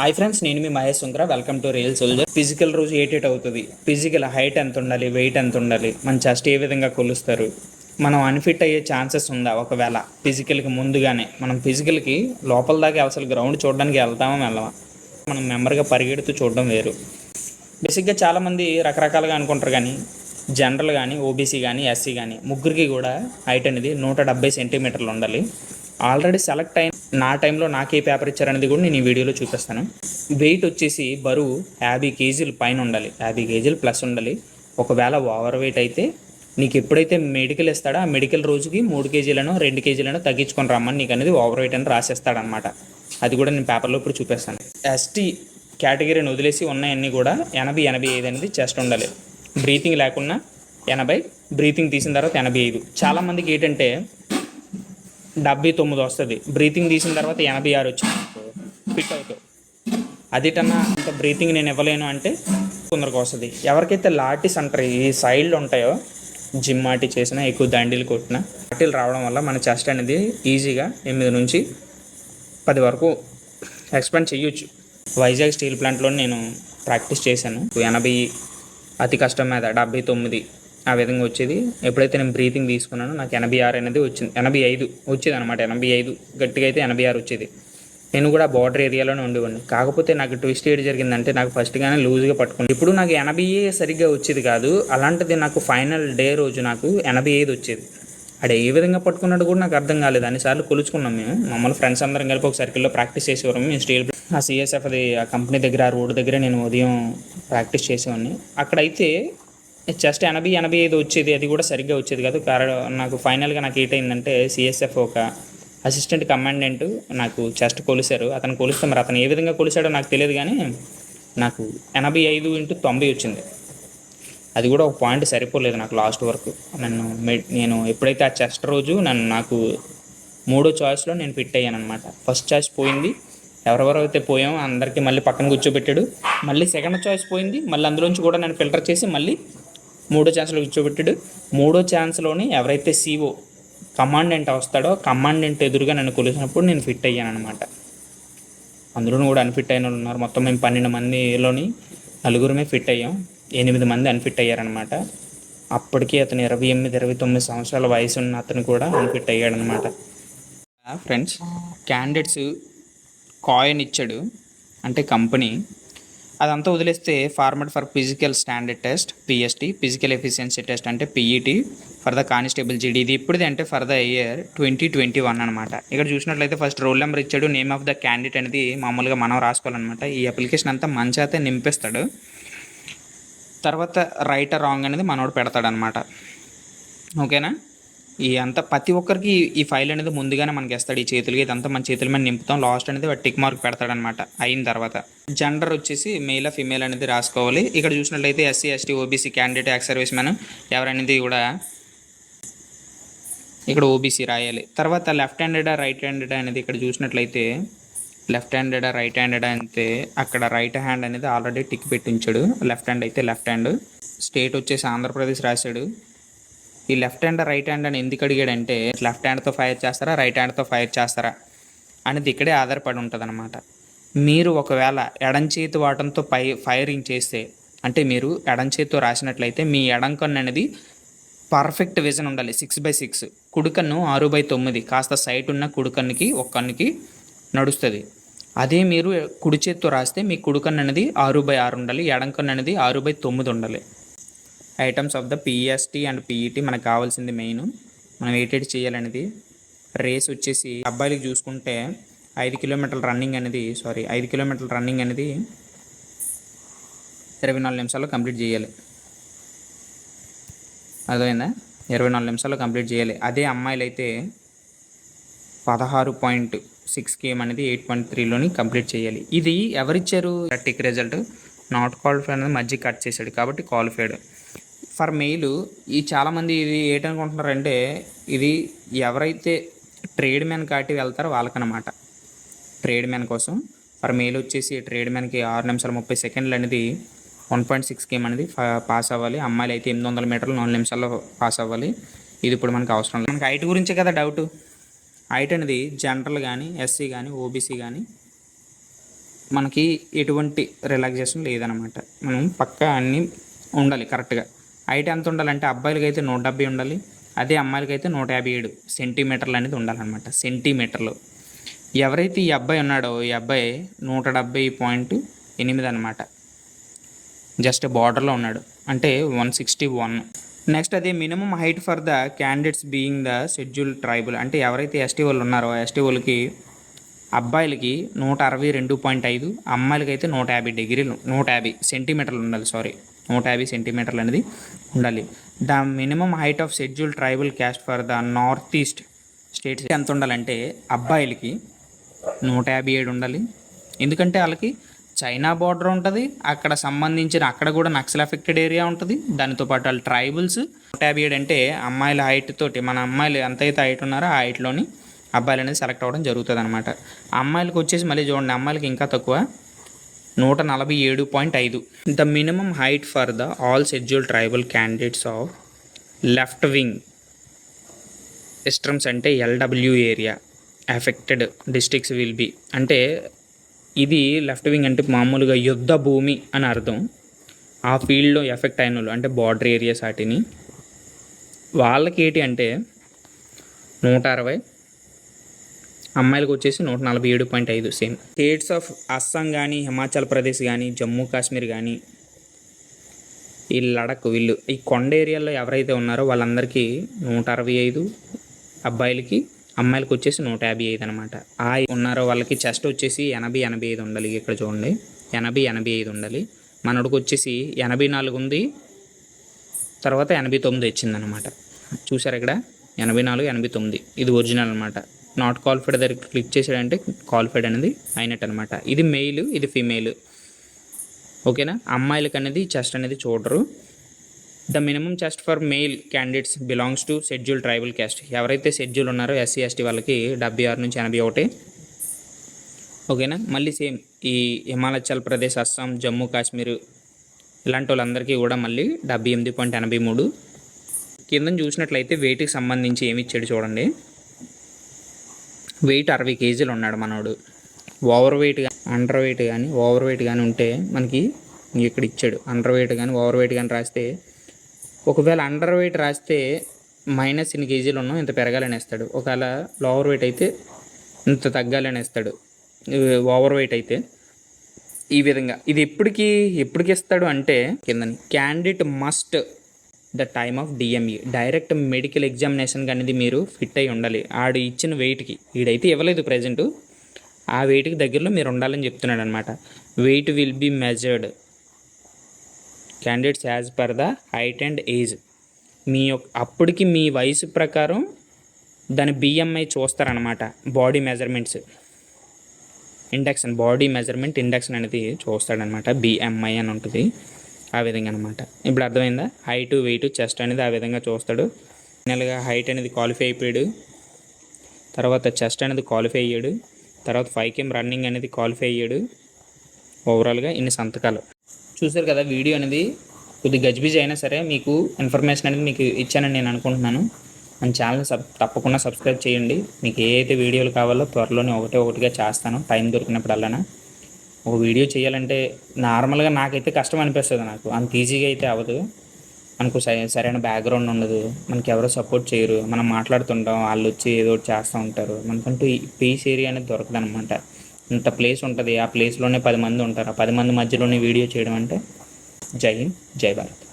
Hi friends నేను మీ Mahesh Sunkara welcome to real soldier physical రోజు eight eight అవుతుంది. Physical height ఎంత ఉండాలి? వెయిట్ ఎంత ఉండాలి? మన చెస్ట్ ఏ విధంగా కొలుస్తారు? మనం అన్ఫిట్ అయ్యే ఛాన్సెస్ ఉందా? ఒకవేళ ఫిజికల్కి ముందుగానే మనం ఫిజికల్కి లోపల దాకా అసలు గ్రౌండ్ చూడడానికి వెళ్తామో వెళ్ళమా? మనం మెంబర్గా పరిగెడుతూ చూడడం వేరు. బేసిక్గా చాలామంది రకరకాలుగా అనుకుంటారు కానీ జనరల్ కానీ ఓబీసీ కానీ ఎస్సీ కానీ ముగ్గురికి కూడా హైట్ అనేది నూట డెబ్బై సెంటీమీటర్లు ఉండాలి. ఆల్రెడీ సెలెక్ట్ అయిన నా టైంలో నాకు ఏ పేపర్ ఇచ్చారనేది కూడా నేను ఈ వీడియోలో చూపిస్తాను. వెయిట్ వచ్చేసి బరువు యాభై కేజీలు పైన ఉండాలి. యాభై కేజీలు ప్లస్ ఉండాలి. ఒకవేళ ఓవర్ వెయిట్ అయితే నీకు ఎప్పుడైతే మెడికల్ ఇస్తాడో ఆ మెడికల్ రోజుకి మూడు కేజీలను రెండు కేజీలను తగ్గించుకొని రమ్మని నీకు అనేది ఓవర్ వెయిట్ అని రాసేస్తాడనమాట అది కూడా నేను పేపర్లో ఇప్పుడు చూపిస్తాను. ఎస్టీ కేటగిరీని వదిలేసి ఉన్నాయన్నీ కూడా ఎనభై ఎనభై ఐదు అనేది చెస్ట్ ఉండాలి. బ్రీతింగ్ లేకుండా ఎనభై బ్రీతింగ్ తీసిన తర్వాత ఎనభై ఐదు. చాలామందికి ఏంటంటే డెబ్బై తొమ్మిది వస్తుంది. బ్రీతింగ్ తీసిన తర్వాత ఎనభై ఆరు వచ్చింది. ఫిట్ అవుతావు అదేటన్నా అంత బ్రీతింగ్ నేను ఇవ్వలేను అంటే తొందరగా వస్తుంది. ఎవరికైతే లాటిస్ అంటారు ఈ సైడ్లు ఉంటాయో జిమ్ ఆటి చేసినా ఎక్కువ దండీలు కొట్టినా లాటీలు రావడం వల్ల మన చెస్ట్ అనేది ఈజీగా ఎనిమిది నుంచి పది వరకు ఎక్స్పాండ్ చేయొచ్చు. వైజాగ్ స్టీల్ ప్లాంట్లో నేను ప్రాక్టీస్ చేశాను. ఎనభై అతి కష్టం మీద డెబ్బై తొమ్మిది ఆ విధంగా వచ్చేది. ఎప్పుడైతే నేను బ్రీతింగ్ తీసుకున్నానో నాకు ఎనభై ఆరు అనేది వచ్చింది. ఎనభై ఐదు వచ్చేది అనమాట ఎనభై ఐదు గట్టిగా అయితే ఎనభై ఆరు వచ్చేది. నేను కూడా బార్డర్ ఏరియాలోనే ఉండేవాడిని. కాకపోతే నాకు ట్విస్ట్ ఏడు జరిగిందంటే నాకు ఫస్ట్గానే లూజ్గా పట్టుకుంది ఇప్పుడు నాకు ఎనభై సరిగ్గా వచ్చేది కాదు. అలాంటిది నాకు ఫైనల్ డే రోజు నాకు ఎనభై ఐదు వచ్చేది. అడే ఏ విధంగా పట్టుకున్నాడు కూడా నాకు అర్థం కాలేదు. అన్నిసార్లు కొలుచుకున్నాం మేము. మమ్మల్ని ఫ్రెండ్స్ అందరం కలిపి ఒక సర్కిల్లో ప్రాక్టీస్ చేసేవారు మేము స్టీల్ ఆ సిఎస్ఎఫ్ అది ఆ కంపెనీ దగ్గర ఆ రోడ్డు దగ్గర నేను ఉదయం ప్రాక్టీస్ చేసేవాడిని. అక్కడైతే జస్ట్ ఎనభై ఎనభై ఐదు వచ్చేది అది కూడా సరిగ్గా వచ్చేది కాదు. కారణం నాకు ఫైనల్గా నాకు ఏటైందంటే సిఎస్ఎఫ్ ఒక అసిస్టెంట్ కమాండెంట్ నాకు చెస్ట్ కొలిశారు. అతను కొలిస్తే మరి అతను ఏ విధంగా కొలిశాడో నాకు తెలియదు కానీ నాకు ఎనభై ఐదు ఇంటూ తొంభై వచ్చింది. అది కూడా ఒక పాయింట్ సరిపోలేదు నాకు లాస్ట్ వరకు. నన్ను నేను ఎప్పుడైతే ఆ చెస్ట్ రోజు నన్ను నాకు మూడో చాయిస్లో నేను ఫిట్ అయ్యాను అనమాట ఫస్ట్ చాయిస్ పోయింది ఎవరెవరైతే పోయామో అందరికీ మళ్ళీ పక్కన కూర్చోబెట్టాడు. మళ్ళీ సెకండ్ చాయిస్ పోయింది. మళ్ళీ అందులోంచి కూడా నన్ను ఫిల్టర్ చేసి మళ్ళీ మూడో ఛాన్స్లో కూర్చోబెట్టాడు మూడో ఛాన్స్లోని ఎవరైతే సీఓ కమాండెంట్ వస్తాడో కమాండెంట్ ఎదురుగా నన్ను కొలిసినప్పుడు నేను ఫిట్ అయ్యాను అనమాట అందులోనూ కూడా అన్ఫిట్ అయిన వాళ్ళు ఉన్నారు. మొత్తం మేము పన్నెండు మందిలోని నలుగురమే ఫిట్ అయ్యాం. ఎనిమిది మంది అన్ఫిట్ అయ్యారనమాట అప్పటికే అతను ఇరవై ఎనిమిది ఇరవై తొమ్మిది సంవత్సరాల వయసు ఉన్న అతను కూడా అన్ఫిట్ అయ్యాడనమాట ఫ్రెండ్స్ క్యాండిడేట్స్ కాయిన్ ఇచ్చాడు. అంటే కంపెనీ అదంతా వదిలేస్తే format for physical standard test PST physical efficiency test అంటే PET for the constable GD ఇది ఇప్పుడుది అంటే for the year twenty twenty one అనమాట ఇక్కడ చూసినట్లయితే ఫస్ట్ రోల్ నెంబర్ ఇచ్చాడు నేమ్ ఆఫ్ ద క్యాండిడేట్ అనేది మామూలుగా మనం రాసుకోవాలన్నమాట. ఈ అప్లికేషన్ అంతా మంచి అయితే నింపేస్తాడు. తర్వాత రైట్ రాంగ్ అనేది మనోడు పెడతాడనమాట ఓకేనా? ఈ అంతా ప్రతి ఒక్కరికి ఈ- ఫైల్ అనేది ముందుగానే మనకి ఇస్తాడు. ఈ చేతులకి ఇదంతా మన చేతుల మీద నింపుతాం. లాస్ట్ అనేది టిక్ మార్క్ పెడతాడనమాట అయిన తర్వాత. జెండర్ వచ్చేసి మెయిల్ ఫిమేల్ అనేది రాసుకోవాలి. ఇక్కడ చూసినట్లయితే SC ST OBC candidate ex service man ఎవరనేది కూడా ఇక్కడ ఓబీసీ రాయాలి. తర్వాత లెఫ్ట్ హ్యాండెడా రైట్ హ్యాండెడ్ అనేది ఇక్కడ చూసినట్లయితే లెఫ్ట్ హ్యాండెడా రైట్ హ్యాండెడా అంటే అక్కడ రైట్ హ్యాండ్ అనేది ఆల్రెడీ టిక్ పెట్టి ఉంచాడు లెఫ్ట్ హ్యాండ్ అయితే లెఫ్ట్ హ్యాండ్ స్టేట్ వచ్చేసి ఆంధ్రప్రదేశ్ రాశాడు. ఈ లెఫ్ట్ హ్యాండ్ రైట్ హ్యాండ్ అని ఎందుకు అడిగాడంటే లెఫ్ట్ హ్యాండ్తో ఫైర్ చేస్తారా రైట్ హ్యాండ్తో ఫైర్ చేస్తారా అనేది ఇక్కడే ఆధారపడి ఉంటుంది మీరు ఒకవేళ ఎడం చేతి వాటంతో పై ఫైరింగ్ చేస్తే అంటే మీరు ఎడం చేతితో రాసినట్లయితే మీ ఎడం కన్ను అనేది పర్ఫెక్ట్ విజన్ ఉండాలి. సిక్స్ బై సిక్స్ కుడికన్ను ఆరు బై తొమ్మిది. కాస్త సైట్ ఉన్న కుడికన్నుకి ఒక కన్నుకి నడుస్తుంది. అదే మీరు కుడి చేత్తో రాస్తే మీ కుడికన్ను అనేది ఆరు బై ఆరు ఉండాలి. ఎడం కన్ను అనేది ఆరు బై తొమ్మిది ఉండాలి. Items of the PST and PET మనకు కావాల్సింది మెయిన్ మనం ఏటేటి చేయాలనేది. రేస్ వచ్చేసి అబ్బాయిలకి చూసుకుంటే ఐదు కిలోమీటర్ల రన్నింగ్ అనేది సారీ ఐదు కిలోమీటర్ల రన్నింగ్ అనేది ఇరవై నాలుగు నిమిషాల్లో కంప్లీట్ చేయాలి. అర్థమైందా? ఇరవై నాలుగు నిమిషాల్లో కంప్లీట్ చేయాలి. అదే అమ్మాయిలు అయితే పదహారు పాయింట్ సిక్స్ కేఎం అనేది ఎయిట్ పాయింట్ త్రీలోని కంప్లీట్ చేయాలి. ఇది ఎవరిచ్చారు? టెక్ రిజల్ట్ నాట్ క్వాలిఫైడ్ అనేది మధ్య కట్ చేశాడు కాబట్టి క్వాలిఫైడ్ ఫర్ మెయిల్ ఈ చాలామంది ఇది ఏంటనుకుంటున్నారంటే ఇది ఎవరైతే ట్రేడ్ మ్యాన్ కాటి వెళ్తారో వాళ్ళకనమాట ట్రేడ్ మ్యాన్ కోసం. ఫర్ మెయిల్ వచ్చేసి ట్రేడ్ మ్యాన్కి ఆరు నిమిషాల ముప్పై సెకండ్లు అనేది వన్ పాయింట్ సిక్స్ కేమ్ అనేది పాస్ అవ్వాలి. అమ్మాయిలు అయితే ఎనిమిది వందల మీటర్లు నాలుగు నిమిషాల్లో పాస్ అవ్వాలి. ఇది ఇప్పుడు మనకు అవసరం లేదు. మనకి హైట్ గురించే కదా డౌట్. హైట్ అనేది జనరల్ కానీ ఎస్సీ కానీ ఓబీసీ కానీ మనకి ఎటువంటి రిలాక్సేషన్ లేదనమాట మనం పక్కా అన్నీ ఉండాలి కరెక్ట్గా. హైట్ ఎంత ఉండాలంటే అబ్బాయిలకి అయితే నూట డెబ్బై ఉండాలి అదే అమ్మాయిలకి అయితే నూట యాభై ఏడు సెంటీమీటర్లు అనేది ఉండాలన్నమాట సెంటీమీటర్లు. ఎవరైతే ఈ అబ్బాయి ఉన్నాడో ఈ అబ్బాయి నూట డెబ్బై పాయింట్ ఎనిమిది అనమాట జస్ట్ బార్డర్లో ఉన్నాడు అంటే వన్ సిక్స్టీ వన్. నెక్స్ట్ అదే minimum height for the candidates being the schedule tribal అంటే ఎవరైతే ఎస్టీ వాళ్ళు ఉన్నారో ఎస్టీ వాళ్ళకి అబ్బాయిలకి నూట అరవై రెండు పాయింట్ ఐదు అమ్మాయిలకి అయితే నూట యాభై డిగ్రీలు నూట యాభై సెంటీమీటర్లు ఉండాలి సారీ. నూట యాభై సెంటీమీటర్లు అనేది ఉండాలి. The minimum height of schedule tribal caste for the north east states ఎంత ఉండాలంటే అబ్బాయిలకి నూట యాభై ఏడు ఉండాలి. ఎందుకంటే వాళ్ళకి చైనా బార్డర్ ఉంటుంది అక్కడ సంబంధించిన అక్కడ కూడా నక్సల్ ఎఫెక్టెడ్ ఏరియా ఉంటుంది. దానితో పాటు వాళ్ళ ట్రైబల్స్ నూట యాభై ఏడు అంటే అమ్మాయిల హైట్ తోటి మన అమ్మాయిలు ఎంతైతే హైట్ ఉన్నారో ఆ హైట్లోని అబ్బాయిలు అనేది సెలెక్ట్ అవ్వడం జరుగుతుంది అనమాట అమ్మాయిలకు వచ్చేసి మళ్ళీ చూడండి అమ్మాయిలకి ఇంకా తక్కువ నూట నలభై ఏడు పాయింట్ ఐదు. The minimum height for the all schedule tribal candidates of left wing extremes అంటే LW area affected districts will be అంటే ఇది లెఫ్ట్ వింగ్ అంటే మామూలుగా యుద్ధ భూమి అని అర్థం. ఆ ఫీల్డ్లో ఎఫెక్ట్ అయిన వాళ్ళు అంటే బార్డర్ ఏరియాస్ వాటిని. వాళ్ళకి ఏంటి అంటే నూట అరవై అమ్మాయిలకు వచ్చేసి నూట నలభై ఏడు పాయింట్ ఐదు సేమ్ స్టేట్స్ ఆఫ్ అస్సాం కానీ హిమాచల్ ప్రదేశ్ కానీ జమ్మూ కాశ్మీర్ కానీ ఈ లడక్ వీళ్ళు ఈ కొండ ఏరియాలో ఎవరైతే ఉన్నారో వాళ్ళందరికీ నూట అరవై ఐదు అబ్బాయిలకి అమ్మాయిలకు వచ్చేసి నూట యాభై ఐదు అనమాట ఆ ఉన్నారో వాళ్ళకి చెస్ట్ వచ్చేసి ఎనభై ఎనభై ఐదు ఉండాలి ఇక్కడ చూడండి. ఎనభై ఎనభై ఐదు ఉండాలి. మనోడికి వచ్చేసి ఎనభై నాలుగు ఉంది తర్వాత ఎనభై తొమ్మిది వచ్చిందనమాట చూసారు ఇక్కడ? ఎనభై నాలుగు ఎనభై తొమ్మిది. ఇది ఒరిజినల్ అనమాట. నాట్ క్వాలిఫైడ్ దగ్గర క్లిక్ చేశాడంటే క్వాలిఫైడ్ అనేది అయినట్టు అనమాట ఇది మెయిల్ ఇది ఫీమేల్. ఓకేనా? అమ్మాయిలకు అనేది చెస్ట్ అనేది చూడరు. The minimum chest for male candidates belongs to schedule tribal caste. ఎవరైతే షెడ్యూల్ ఉన్నారో ఎస్సీ ఎస్టీ వాళ్ళకి డెబ్బై ఆరు నుంచి ఎనభై ఒకటి. ఓకేనా? మళ్ళీ సేమ్ ఈ హిమాచల్ ప్రదేశ్ అస్సాం జమ్మూ కాశ్మీర్ ఇలాంటి వాళ్ళందరికీ కూడా మళ్ళీ డెబ్బై ఎనిమిది పాయింట్ ఎనభై మూడు. కింద చూసినట్లయితే వెయిట్కి సంబంధించి ఏమి ఇచ్చాడు చూడండి. వెయిట్ అరవై కేజీలు ఉన్నాడు మనోడు. ఓవర్ వెయిట్ అండర్ వెయిట్ కానీ ఓవర్ వెయిట్ కానీ ఉంటే మనకి ఇక్కడ ఇచ్చాడు. అండర్ వెయిట్ కానీ ఓవర్ వెయిట్ కానీ రాస్తే ఒకవేళ అండర్ వెయిట్ రాస్తే మైనస్ ఇన్ని కేజీలు ఉన్నాం ఇంత పెరగాలని ఇస్తాడు ఒకవేళ లోవర్ వెయిట్ అయితే ఇంత తగ్గాలని ఇస్తాడు ఓవర్ వెయిట్ అయితే ఈ విధంగా. ఇది ఎప్పటికీ ఎప్పటికి ఇస్తాడు అంటే కిందని. Candidate must the time of DME. Direct medical ఎగ్జామినేషన్కి అనేది మీరు ఫిట్ అయి ఉండాలి. ఆడు ఇచ్చిన వెయిట్కి. వీడైతే ఇవ్వలేదు ప్రజెంట్. ఆ వెయిట్కి దగ్గరలో మీరు ఉండాలని చెప్తున్నాడు అనమాట weight will be measured. Candidates as per the height and age. మీ యొక్క అప్పటికి మీ వయసు ప్రకారం దాని BMI చూస్తారనమాట body measurements. Induction body measurement induction అనేది చూస్తాడనమాట బిఎంఐ అని ఉంటుంది. ఆ విధంగా అనమాట ఇప్పుడు అర్థమైందా? హైట్ వెయిట్ చెస్ట్ అనేది ఆ విధంగా చూస్తాడు. ఫైనల్గా హైట్ అనేది క్వాలిఫై అయిపోయాడు. తర్వాత చెస్ట్ అనేది క్వాలిఫై అయ్యాడు. తర్వాత ఫైవ్ కేమ్ రన్నింగ్ అనేది క్వాలిఫై అయ్యాడు. ఓవరాల్గా ఇన్ని సంతకాలు. చూసారు కదా వీడియో అనేది? కొద్ది గజిబిజి అయినా సరే మీకు ఇన్ఫర్మేషన్ అనేది మీకు ఇచ్చానని నేను అనుకుంటున్నాను. మన ఛానల్ని సబ్ తప్పకుండా సబ్స్క్రైబ్ చేయండి. మీకు ఏ అయితే వీడియోలు కావాలో త్వరలోనే ఒకటే ఒకటిగా చేస్తాను. టైం దొరికినప్పుడల్లా ఒక వీడియో చేయాలంటే నార్మల్గా నాకైతే కష్టం అనిపిస్తుంది నాకు. అంత ఈజీగా అయితే అవ్వదు. మనకు సరైన బ్యాక్గ్రౌండ్ ఉండదు. మనకి ఎవరో సపోర్ట్ చేయరు. మనం మాట్లాడుతుంటాం. వాళ్ళు వచ్చి ఏదో ఒకటి చేస్తూ ఉంటారు. మనకంటూ పీస్ ఏరియా అనేది దొరకదు అనమాట ఇంత ప్లేస్ ఉంటుంది. ఆ ప్లేస్లోనే పది మంది ఉంటారు. ఆ పది మంది మధ్యలోనే వీడియో చేయడం అంటే జై హింద్ జై భారత్.